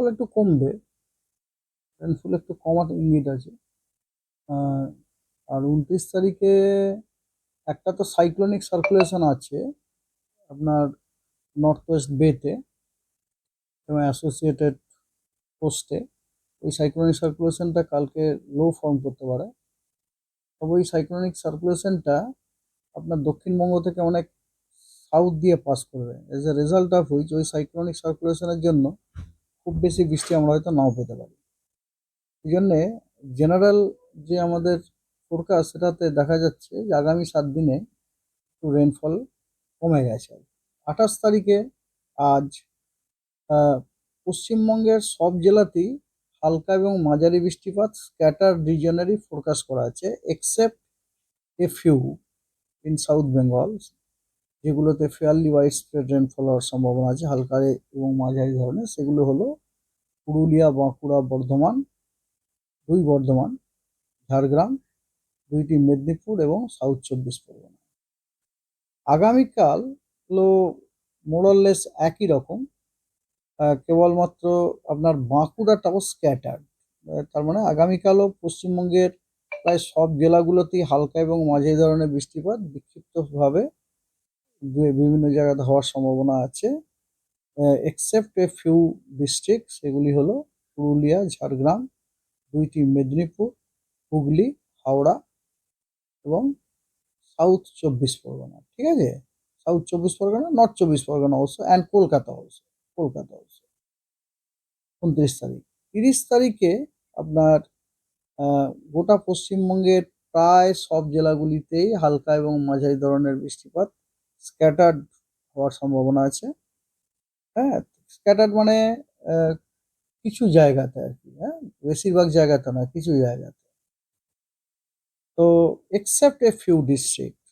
Rainfall একটু কমবে। Rainfall একটু কমার ইঙ্গিত আছে। আর উনত্রিশ তারিখে একটা তো সাইক্লোনিক সার্কুলেশন আছে আপনার নর্থ ওয়েস্ট বেতে এবং অ্যাসোসিয়েটেড পোস্টে ওই সাইক্লোনিক সার্কুলেশনটা কালকে লো ফর্ম করতে পারে। তবে ওই সাইক্লোনিক সার্কুলেশনটা আপনার দক্ষিণবঙ্গ থেকে অনেক সাউথ দিয়ে পাস করবে। As a result of which ওই সাইক্লোনিক সার্কুলেশনের জন্য খুব বেশি বৃষ্টি আমরা হয়তো নাও পেতে পারি। এই জন্যে জেনারেল যে আমাদের ফোরকাস্ট সেটাতে দেখা যাচ্ছে যে আগামী সাত দিনে একটু রেনফল কমে গেছে। আঠাশ তারিখে আজ পশ্চিমবঙ্গের সব জেলাতেই হালকা এবং মাঝারি বৃষ্টিপাত স্ক্যাটার রিজনেরই ফোরকাস্ট করা আছে except a few in south Bengal যেগুলোতে ফেয়ারলি ওয়াইড স্প্রেড রেনফল হওয়ার সম্ভাবনা আছে হালকা এবং মাঝারি ধরনের, সেগুলো হলো পুরুলিয়া, বাঁকুড়া, বর্ধমান, দুই বর্ধমান, ঝাড়গ্রাম, দুইটি মেদিনীপুর এবং সাউথ চব্বিশ পরগনা। আগামীকাল হলো মোরললেস একই রকম কেবলমাত্র আপনার বাঁকুড়াটাও স্ক্যাটার্ড তার মানে আগামীকালও পশ্চিমবঙ্গের প্রায় সব জেলাগুলোতেই হালকা এবং মাঝারি ধরনের বৃষ্টিপাত বিক্ষিপ্তভাবে বিভিন্ন জায়গাতে হওয়ার সম্ভাবনা আছে। এক্সেপ্ট এ ফিউ ডিস্ট্রিক্ট সেগুলি হলো পুরুলিয়া, ঝাড়গ্রাম, দুইটি মেদিনীপুর, হুগলি, হাওড়া এবং সাউথ চব্বিশ পরগনা, ঠিক আছে? সাউথ চব্বিশ পরগনা নর্থ চব্বিশ পরগনা অবশ্য অ্যান্ড কলকাতা অবশ্য কলকাতা অবশ্য উনত্রিশ তারিখ। তিরিশ তারিখে আপনার গোটা পশ্চিমবঙ্গের প্রায় সব জেলাগুলিতেই হালকা এবং মাঝারি ধরনের বৃষ্টিপাত স্ক্যাটার্ড হওয়ার সম্ভাবনা আছে। হ্যাঁ স্ক্যাটার্ড মানে কিছু জায়গাতে আর কি হ্যাঁ বেশিরভাগ জায়গাতে না কিছু জায়গাতে। তো এক্সেপ্ট এ ফিউ ডিস্ট্রিক্ট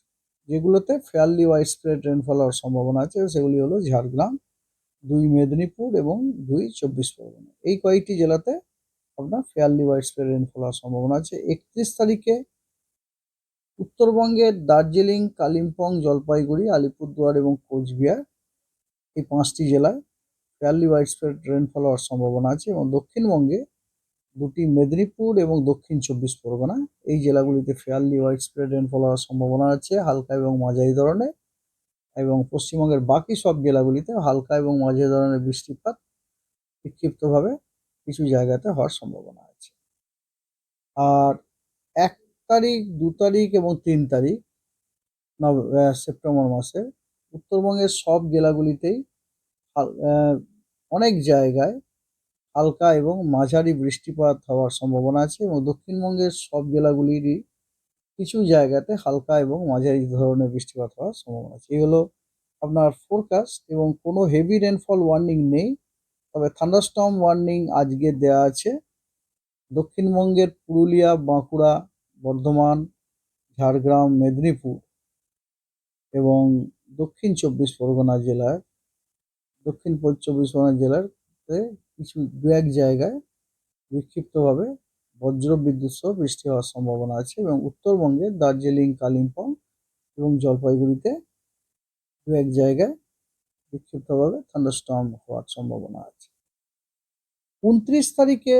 যেগুলোতে ফেয়ারলি ওয়াইড স্প্রেড রেনফল হওয়ার সম্ভাবনা আছে, সেগুলি হলো ঝাড়গ্রাম, দুই মেদিনীপুর এবং দুই চব্বিশ পরগনা। এই কয়েকটি জেলাতে আপনার ফেয়ারলি ওয়াইড স্প্রেড রেনফল হওয়ার সম্ভাবনা আছে। একত্রিশ তারিখে উত্তরবঙ্গের দার্জিলিং, কালিম্পং, জলপাইগুড়ি, আলিপুরদুয়ার এবং কোচবিহার, এই পাঁচটি জেলায় ফেয়ারলি ওয়াইড স্প্রেড রেনফল হওয়ার সম্ভাবনা আছে এবং দক্ষিণবঙ্গে দুটি মেদিনীপুর এবং দক্ষিণ চব্বিশ পরগনা, এই জেলাগুলিতে ফেয়ারলি ওয়াইড স্প্রেড রেনফল হওয়ার সম্ভাবনা আছে, হালকা এবং মাঝারি ধরনের এবং পশ্চিমবঙ্গের বাকি সব জেলাগুলিতে হালকা এবং মাঝারি ধরনের বৃষ্টিপাত বিক্ষিপ্তভাবে কিছু জায়গাতে হওয়ার সম্ভাবনা আছে। আর তারিখ, দু তারিখ এবং তিন তারিখ সেপ্টেম্বর মাসে। উত্তরবঙ্গের সব জেলাগুলিতেই অনেক জায়গায় হালকা এবং মাঝারি বৃষ্টিপাত হওয়ার সম্ভাবনা আছে এবং দক্ষিণবঙ্গের সব জেলাগুলিরই কিছু জায়গাতে হালকা এবং মাঝারি ধরনের বৃষ্টিপাত হওয়ার সম্ভাবনা আছে। এই হলো আপনার ফোরকাস্ট এবং কোনো হেভি রেনফল ওয়ার্নিং নেই, তবে থান্ডারস্টর্ম ওয়ার্নিং আজকে দেওয়া আছে। দক্ষিণবঙ্গের পুরুলিয়া, বাঁকুড়া বর্ধমান, ঝাড়গ্রাম, মেদিনীপুর এবং দক্ষিণ চব্বিশ পরগনা জেলার, দক্ষিণ চব্বিশ পরগনা জেলার কিছু দু এক জায়গায় বিক্ষিপ্তভাবে বজ্র বিদ্যুৎ সহ বৃষ্টি হওয়ার সম্ভাবনা আছে এবং উত্তরবঙ্গে দার্জিলিং, কালিম্পং এবং জলপাইগুড়িতে দু এক জায়গায় বিক্ষিপ্তভাবে থান্ডারস্টর্ম হওয়ার সম্ভাবনা আছে। উনত্রিশ তারিখে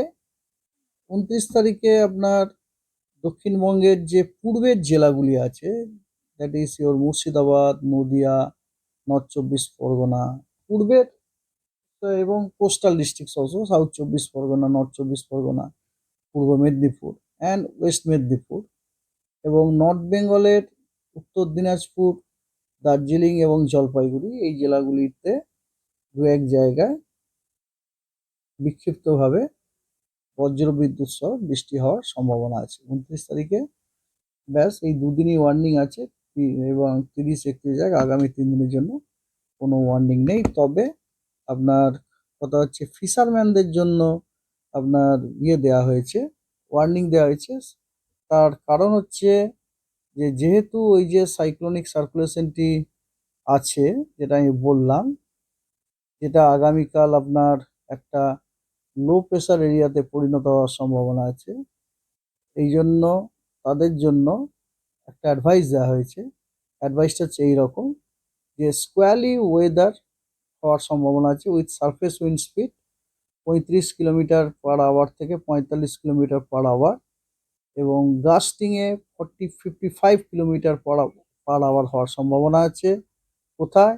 উনত্রিশ তারিখে আপনার দক্ষিণবঙ্গের যে পূর্বের জেলাগুলি আছে that is your Murshidabad, Nadia north চব্বিশ পরগনা, পূর্বের এবং কোস্টাল ডিস্ট্রিক্টস অলসো সাউথ চব্বিশ পরগনা নর্থ চব্বিশ পরগনা, পূর্ব মেদিনীপুর অ্যান্ড ওয়েস্ট মেদিনীপুর এবং নর্থ বেঙ্গলের উত্তর দিনাজপুর, দার্জিলিং এবং জলপাইগুড়ি এই জেলাগুলিতে দু এক জায়গায় বিক্ষিপ্তভাবে বজ্রবিদ্যুৎ সহ বৃষ্টি হওয়ার সম্ভাবনা আছে। উনত্রিশ তারিখে ব্যাস এই দুদিনই ওয়ার্নিং আছে। এবং তিরিশ একত্রিশ এক আগামী তিন দিনের জন্য কোনো ওয়ার্নিং নেই। তবে আপনার কথা হচ্ছে ফিশারম্যানদের জন্য আপনার ইয়ে দেওয়া হয়েছে ওয়ার্নিং দেওয়া হয়েছে। তার কারণ হচ্ছে যে যেহেতু ওই যে সাইক্লোনিক সার্কুলেশনটি আছে, যেটা আমি বললাম, যেটা আগামীকাল আপনার একটা লো প্রেসার এরিয়াতে পরিণত হওয়ার সম্ভাবনা আছে। এই জন্য তাদের জন্য একটা অ্যাডভাইস দেওয়া হয়েছে। অ্যাডভাইসটা হচ্ছে এইরকম যে স্কোয়ালি ওয়েদার হওয়ার সম্ভাবনা আছে উইথ সারফেস উইন্ড স্পিড পঁয়ত্রিশ কিলোমিটার পার আওয়ার থেকে পঁয়তাল্লিশ কিলোমিটার পার আওয়ার এবং গাস্টিংয়ে forty fifty five kilometre per per hour হওয়ার সম্ভাবনা আছে। কোথায়?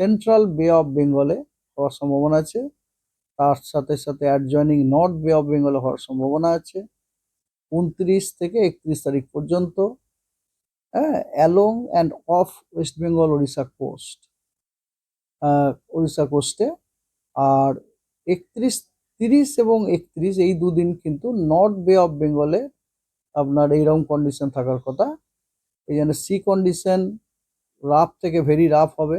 সেন্ট্রাল বে অফ বেঙ্গলে হওয়ার সম্ভাবনা আছে। তার সাথে সাথে adjoining north bay of Bengal হওয়ার সম্ভাবনা আছে। উনত্রিশ থেকে একত্রিশ তারিখ পর্যন্ত হ্যাঁ along and off west Bengal Odisha coast Odisha কোস্টে আর একত্রিশ, তিরিশ এবং একত্রিশ এই দুদিন কিন্তু নর্থ বে অফ বেঙ্গলে আপনার এইরকম কন্ডিশন থাকার কথা। এই জন্য সি কন্ডিশন রাফ থেকে ভেরি রাফ হবে।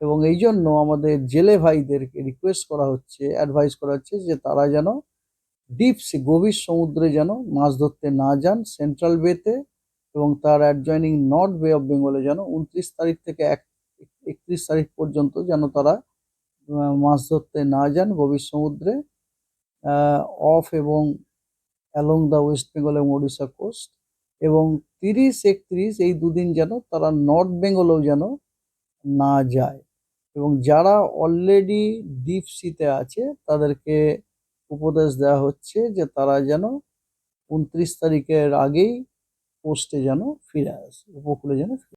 এবং এই জন্য আমাদের জেলে ভাইদেরকে রিকোয়েস্ট করা হচ্ছে অ্যাডভাইস করা হচ্ছে যে তারা যেন ডিপ সি গভীর সমুদ্রে যেন মাছ ধরতে না যান সেন্ট্রাল বেতে এবং তার অ্যাডজয়নিং নর্থ বে অফ বেঙ্গলে যেন উনত্রিশ তারিখ থেকে এক, একত্রিশ তারিখ পর্যন্ত যেন তারা মাছ ধরতে না যান গভীর সমুদ্রে অফ এবং অ্যালং দ্য ওয়েস্ট বেঙ্গল এবং ওড়িশা কোস্ট এবং তিরিশ, একত্রিশ এই দুদিন যেন তারা নর্থ বেঙ্গলেও যেন না যায়। এবং যারা অলরেডি ডিপ সিতে আছে, তাদেরকে উপদেশ দেওয়া হচ্ছে যে তারা যেন উনত্রিশ তারিখের আগেই পোস্টে যেন ফিরে আসে, উপকূলে যেন ফিরে